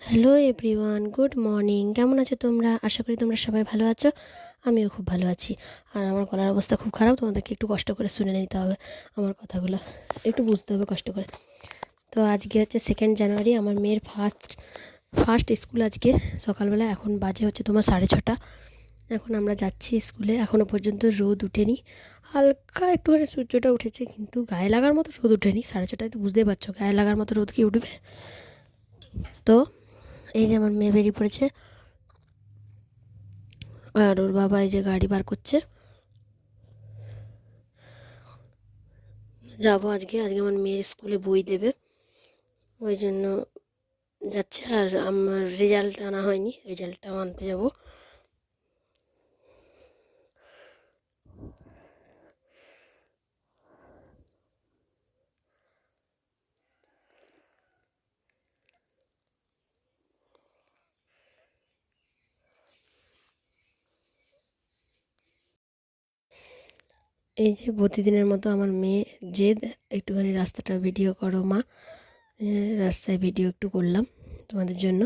Hello everyone good morning কেমন আছো তোমরা? আশা করি তোমরা সবাই ভালো আছো। আমিও খুব ভালো আছি। আর আমার গলার অবস্থা খুব খারাপ, তোমাদেরকে একটু কষ্ট করে শুনে নিতে হবে আমার কথাগুলো। একটু বুঝতে হবে কষ্ট করে। তো আজকে হচ্ছে সেকেন্ড জানুয়ারি আমার মেয়ের ফার্স্ট ফার্স্ট স্কুল আজকে। সকালবেলা এখন বাজে হচ্ছে তোমার সাড়ে ছটা। এখন আমরা যাচ্ছি স্কুলে এখনও পর্যন্ত রোদ উঠেনি। হালকা একটুখানি সূর্যটা উঠেছে, কিন্তু গায়ে লাগার মতো রোদ উঠেনি। সাড়ে ছটায় তো বুঝতেই পারছ, গায়ে লাগার মতো রোদ কি উঠবে? তো এই যে আমার মেয়ে বেরিয়ে পড়েছে। আর ওর বাবা এই যে গাড়ি বার করছে। যাব আজকে আজকে আমার মেয়ের স্কুলে বই দেবে। ওই জন্য যাচ্ছে আর আমার রেজাল্ট আনা হয়নি রেজাল্টটাও আনতে যাব। এই যে প্রতিদিনের মতো আমার মেয়ে জেদ, একটুখানি রাস্তাটা ভিডিও করো মা। রাস্তায় ভিডিও একটু করলাম তোমাদের জন্য।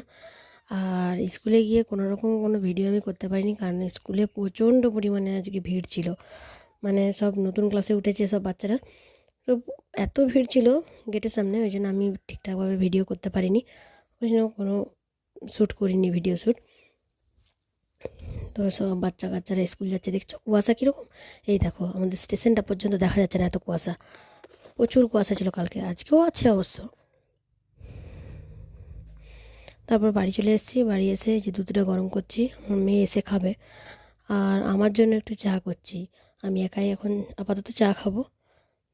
আর স্কুলে গিয়ে কোনো রকম কোনো ভিডিও আমি করতে পারিনি, কারণ স্কুলে প্রচণ্ড পরিমাণে আজকে ভিড় ছিল। মানে সব নতুন ক্লাসে উঠেছে সব বাচ্চারা। তো এত ভিড় ছিল গেটের সামনে, ওই জন্য আমি ঠিকঠাকভাবে ভিডিও করতে পারিনি। ওই জন্য কোনো শ্যুট করিনি ভিডিও শ্যুট তো সব বাচ্চা কাচ্চারা স্কুল যাচ্ছে, দেখছ? কুয়াশা কীরকম? এই দেখো, আমাদের স্টেশনটা পর্যন্ত দেখা যাচ্ছে না এত কুয়াশা। প্রচুর কুয়াশা ছিল কালকে, আজকেও আছে অবশ্য। তারপর বাড়ি চলে এসেছি, বাড়ি এসে যে দুধটা গরম করছি, আমার মেয়ে এসে খাবে। আর আমার জন্য একটু চা করছি। আমি একাই এখন আপাতত চা খাব।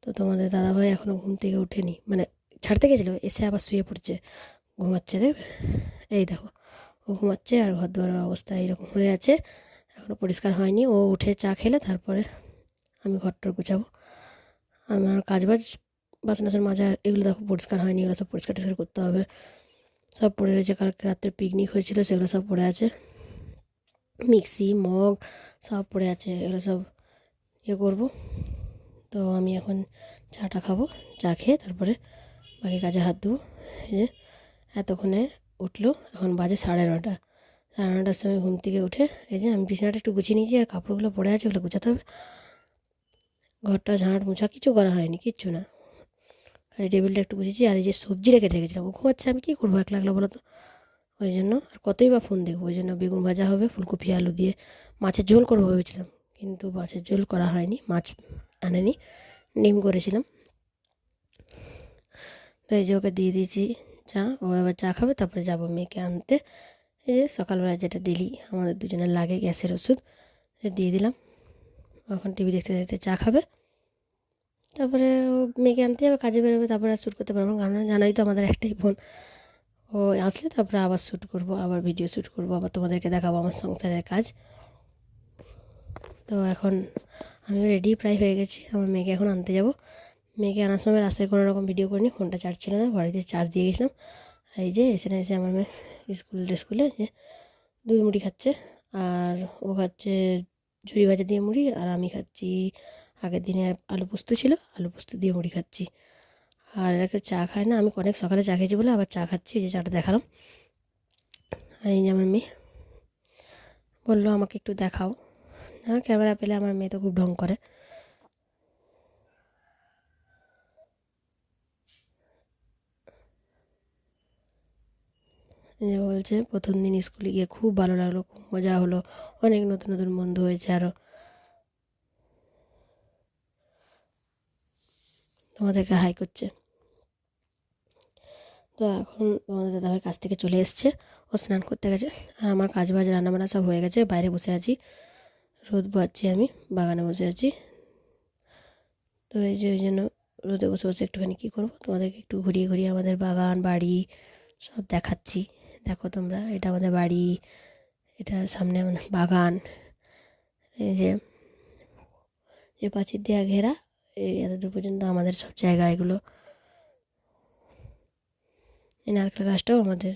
তো তোমাদের দাদাভাই এখনও ঘুম থেকে ওঠেনি মানে ছাড়তে গেছিল, এসে আবার শুয়ে পড়ছে, ঘুমাচ্ছে দেখবে এই দেখো ও ঘুমাচ্ছে আর ঘর দুয়ারের অবস্থা এরকম হয়ে আছে। এখনও পরিষ্কার হয়নি। ও উঠে চা খেলে, তারপরে আমি ঘরটর গুছাবো। আমার কাজ বাজ বাসন টাসন মাজা, এগুলো দেখো পরিষ্কার হয়নি। এগুলো সব পরিষ্কার টরিষ্কার করতে হবে। সব পড়ে রয়েছে। কালকে রাত্রে পিকনিক হয়েছিল, সেগুলো সব পড়ে আছে। মিক্সি, মগ সব পড়ে আছে। এগুলো সব ইয়ে করব। তো আমি এখন চাটা খাব, চা খেয়ে তারপরে বাকি কাজে হাত দেবো। এতক্ষণে উঠল, এখন বাজে সাড়ে নটা। সাড়ে নটার সময় ঘুম থেকে উঠে এই যে আমি বিছানাটা একটু গুছিয়ে নিয়েছি আর কাপড়গুলো পড়ে আছে, ওগুলো গুছাতে হবে। ঘরটা ঝাঁট মোছা কিছু করা হয়নি, কিচ্ছু না। আর এই টেবিলটা একটু গুছিয়েছি আর এই যে সবজি রেখে রেখেছিলাম। ও ঘুমাচ্ছে, আমি কী করব এক লাগল বলো তো? ওই জন্য আর কতই বা ফোন দেখব, ওই জন্য বেগুন ভাজা হবে, ফুলকপি, আলু দিয়ে মাছের ঝোল করব ভেবেছিলাম। কিন্তু মাছের ঝোল করা হয়নি, মাছ আনেনি ডিম করেছিলাম। তো এই যে ওকে দিয়ে দিয়েছি চা ও এবার চা খাবে, তারপরে যাব মেয়েকে আনতে। এই যে সকালবেলা যেটা ডেলি আমাদের দুজনের লাগে গ্যাসের ওষুধ দিয়ে দিলাম। এখন টিভি দেখতে দেখতে চা খাবে। তারপরে ও মেয়েকে আনতে যাবে, কাজে বেরোবে, তারপরে আর শ্যুট করতে পারব কারণ জানাই তো আমাদের একটাই ফোন ও আসলে তারপরে আবার শ্যুট করব, আবার ভিডিও শ্যুট করব, আবার তোমাদেরকে দেখাবো আমার সংসারের কাজ। তো এখন আমি রেডি, প্রায় হয়ে গেছি, আমার মেয়েকে এখন আনতে যাব। মেয়েকে আনার সময় রাস্তায় কোনো রকম ভিডিও করিনি ফোনটা চার্জ ছিল না বাড়িতে চার্জ দিয়ে গেছিলাম। আর এই যে এসে না এসে আমার মেয়ে স্কুল স্কুলে যে দুই মুড়ি খাচ্ছে, আর ও খাচ্ছে ঝুড়ি ভাজা দিয়ে মুড়ি, আর আমি খাচ্ছি, আগের দিনে আলু পোস্ত ছিল, আলু পোস্ত দিয়ে মুড়ি খাচ্ছি। আর এরা কেউ চা খায় না, আমি অনেক সকালে চা খেয়েছি বলে আবার চা খাচ্ছি, এই যে চাটা দেখালাম। আর এই যে আমার মেয়ে বলল, আমাকে একটু দেখাও। না, ক্যামেরা পেলে আমার মেয়ে তো খুব ঢং করে। বলছে, প্রথম দিন স্কুলে গিয়ে খুব ভালো লাগল, খুব মজা হলো, অনেক নতুন নতুন বন্ধু হয়েছে আরও তোমাদেরকে হাই করছে। তো এখন তোমাদের দাদাভাই কাছ থেকে চলে এসছে, ও স্নান করতে গেছে, আর আমার কাজ বাজ রান্নাবান্না সব হয়ে গেছে, বাইরে বসে আছি, রোদ পোয়াচ্ছি আমি, বাগানে বসে আছি। তো এই যে, ওই জন্য রোদে বসে বসে একটুখানি কী করব, তোমাদেরকে একটু ঘুরিয়ে ঘুরিয়ে আমাদের বাগান, বাড়ি সব দেখাচ্ছি। দেখো তোমরা, এটা আমাদের বাড়ি, এটা সামনে আমাদের বাগান। এই যে যে প্রাচীর দেওয়া ঘেরা এতদূর পর্যন্ত আমাদের সব জায়গা এগুলো। এই নারকেল গাছটাও আমাদের।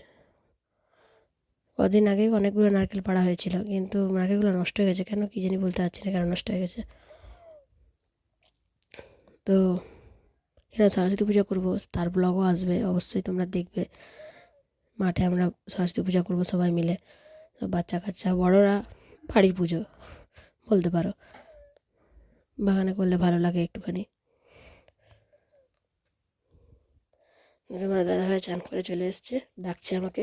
কদিন আগে অনেকগুলো নারকেল পাড়া হয়েছিল, কিন্তু নারকেলগুলো নষ্ট হয়ে গেছে। কেন কী জানি বলতে পারছি না কেন নষ্ট হয়ে গেছে। তো এরা সরস্বতী পুজো করব, তার ব্লগও আসবে, অবশ্যই তোমরা দেখবে। মাঠে আমরা সরস্বতী পূজা করব সবাই মিলে। বাচ্চা কাচ্চা, বড়রা, বাড়ির পুজো, বলতে পারো। বাগানে করলে ভালো লাগে একটুখানি। তোমার দাদাভাই চান করে চলে এসছে, ডাকছে আমাকে।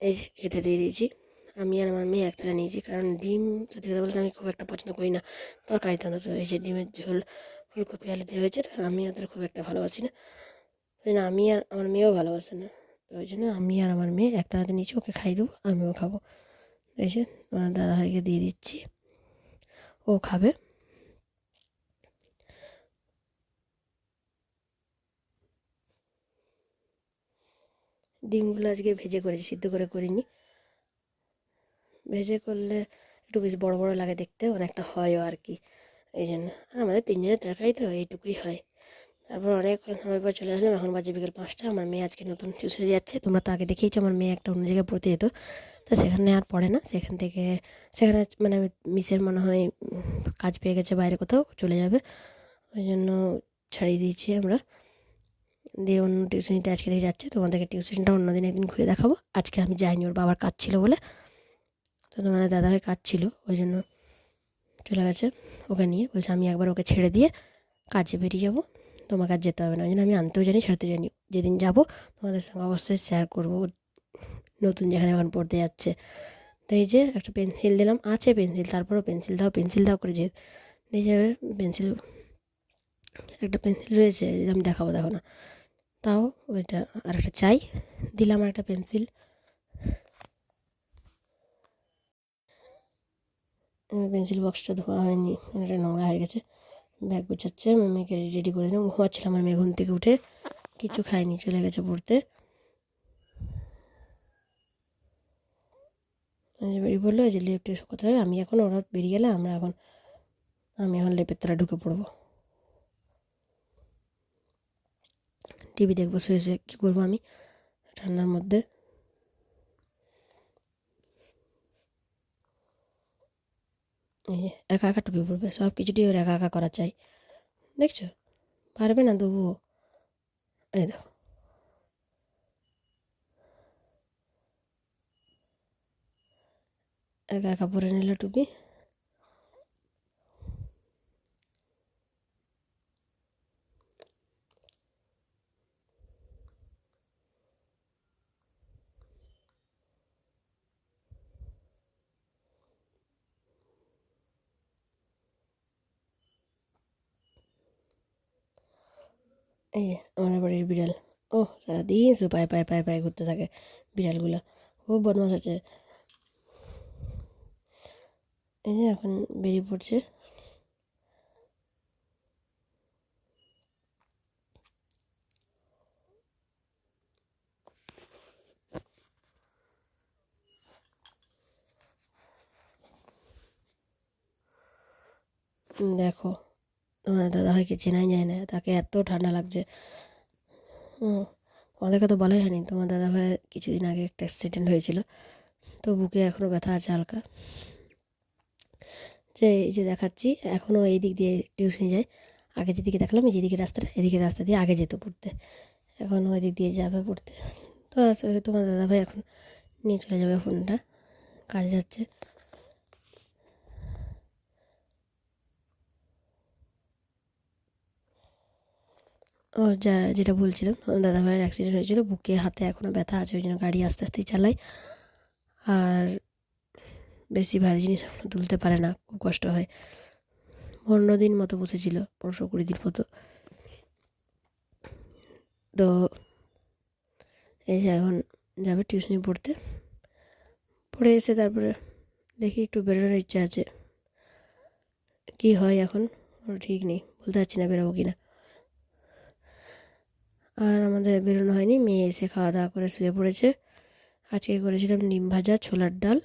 এই যে খেতে দিয়ে দিয়েছি। আমি আর আমার মেয়ে একটা নিয়েছি, কারণ ডিম সত্যি কথা বলতে আমি খুব একটা পছন্দ করি না। তরকারিতে তো এই যে ডিমের ঝোল, ফুলকপি, আলু দিয়ে হয়েছে, তো আমি ওদের খুব একটা ভালোবাসি না। ওই জন্য আমি আর আমার মেয়েও ভালোবাসে না। তো ওই জন্য আমি আর আমার মেয়ে একটা হাতে নিচে ওকে খাই দেবো, আমিও খাব। এই যে আমার দাদাভাইকে দিয়ে দিচ্ছি। ও খাবে। ডিমগুলো আজকে ভেজে করেছি সিদ্ধ করে করিনি। ভেজে করলে একটু বেশ বড় বড় লাগে দেখতে, অনেকটা হয়ও আর কি। এই জন্য। আর আমাদের তিনজনের তরকারি তো এইটুকুই হয়। তারপর অনেকক্ষণ সময় পর চলে আসলাম। এখন বাজে বিকেল পাঁচটা, আমার মেয়ে আজকে নতুন টিউশনে যাচ্ছে। তোমরা তো আগে দেখেইছো, আমার মেয়ে একটা অন্য জায়গায় পড়তে যেত। তো সেখানে আর পড়ে না। সেখান থেকে, সেখানে মানে মিসের মনে হয় কাজ পেয়ে গেছে বাইরে কোথাও, চলে যাবে। ওই জন্য ছাড়িয়ে দিয়েছি আমরা। দিয়ে অন্য টিউশনিতে আজকে থেকে যাচ্ছে। তোমাদেরকে টিউশনটা অন্যদিন একদিন ঘুরে দেখাবো। আজকে আমি যাইনি, ওর বাবার কাজ ছিল বলে। তো তোমাদের দাদা দাদাভাই কাজ ছিল, ওই জন্য চলে গেছে ওকে নিয়ে। বলছে আমি একবার ওকে ছেড়ে দিয়ে কাজে বেরিয়ে যাব। তোমাকে আর যেতে হবে না। জন্য আমি আনতেও জানি ছাড়তে জানি যেদিন যাব, তোমাদের সঙ্গে অবশ্যই শেয়ার করব। নতুন যেখানে এখন পড়তে যাচ্ছে। তো এই যে একটা পেন্সিল দিলাম, আছে পেন্সিল তারপরেও পেন্সিল দাও পেন্সিল দাও করে যে যাবে পেন্সিল একটা পেন্সিল রয়েছে আমি দেখাবো, দেখো না। তাও ওইটা আর একটা চাই। দিলাম আর একটা পেন্সিল পেন্সিল বক্সটা ধোয়া হয়নি এটা নোংরা হয়ে গেছে। ব্যাগ গুছাচ্ছে, আমি মেয়েকে রেডি করে দিলাম। ঘুমাচ্ছিলাম আমার মেয়ে ঘুম থেকে উঠে। কিছু খায়নি, চলে গেছে পড়তে। বেরিয়ে এই যে লেফটে কোথায় আমি এখন ওরা বেরিয়ে গেলে আমরা এখন, আমি এখন লেপের তলা ঢুকে পড়ব। টিভি দেখব, শুয়ে শুয়ে কী করব আমি ঠান্ডার মধ্যে। একা একা টুপি পড়বে সব কিছুতেই ওর একা একা করা চাই। দেখছ? পারবে না তবুও। এই দেখো। একা একা পরে নিল টুপি। এই যে আমাদের বাড়ির বিড়াল। ও সারাদিন শুধু পায়ে পায়ে পায়ে পায়ে ঘুরতে থাকে বিড়ালগুলো। খুব বদমাস আছে। এই যে এখন বেরিয়ে পড়ছে। দেখো। তোমার দাদাভাইকে চেনাই যায় না? তাকে এত ঠান্ডা লাগছে। তোমাদেরকে তো বলাই হয়নি। তোমার দাদাভাইয়ের কিছুদিন আগে একটা অ্যাক্সিডেন্ট হয়েছিল। তো বুকে এখনও ব্যথা আছে হালকা। যে, এই যে দেখাচ্ছি এখনও এই দিক দিয়ে টিউশনি যায়। আগে যেদিকে দেখলাম, যেদিকে রাস্তাটা, এদিকে রাস্তা দিয়ে আগে যেত পড়তে। এখন ওই দিক দিয়ে যাবে পড়তে। তো তোমার দাদাভাই এখন নিয়ে চলে যাবে ফোনটা। কাজে যাচ্ছে। ও যা, যেটা বলছিলাম দাদা ভাইয়ের অ্যাক্সিডেন্ট হয়েছিল, বুকে, হাতে এখনও ব্যথা আছে ওই জন্য গাড়ি আস্তে আস্তেই চালাই আর বেশি ভারী জিনিস তুলতে পারে না, খুব কষ্ট হয়। পনেরো দিন মতো বসেছিল, পনেরোশো কুড়ি দিন মতো। তো এই যে এখন যাবে টিউশনি পড়তে। পড়ে এসে তারপরে দেখি একটু বেরোনোর ইচ্ছা আছে। কি হয় এখন? ঠিক নেই, বলতে পারছি না বেরোবো কি না আর আমাদের বেরোনো হয়নি। মেয়ে এসে খাওয়া দাওয়া করে শুয়ে পড়েছে। আজকে করেছিলাম ডিম ভাজা, ছোলার ডাল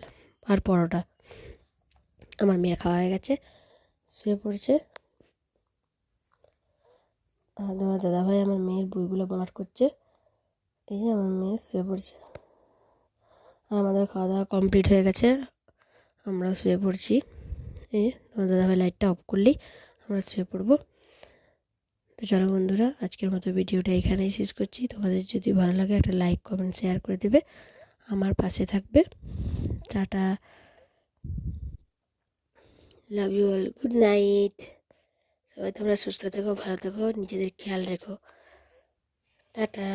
আর পরোটা। আমার মেয়ের খাওয়া হয়ে গেছে। শুয়ে পড়েছে। আর তোমার দাদাভাই আমার মেয়ের বইগুলো বলাট করছে। এই যে আমার মেয়ে শুয়ে পড়ছে। আর আমাদের খাওয়া দাওয়া কমপ্লিট হয়ে গেছে। আমরা শুয়ে পড়ছি। এই তোমার দাদাভাই লাইটটা অফ করলেই আমরা শুয়ে পড়ব। তো চলো বন্ধুরা, আজকের মতো ভিডিওটা এখানেই শেষ করছি। তোমাদের যদি ভালো লাগে একটা লাইক কমেন্ট শেয়ার করে দেবে। আমার পাশে থাকবে। Tata. Love you all good night সবাই তোমরা সুস্থ থেকো, ভালো থেকো, নিজেদের খেয়াল রেখো। টাটা।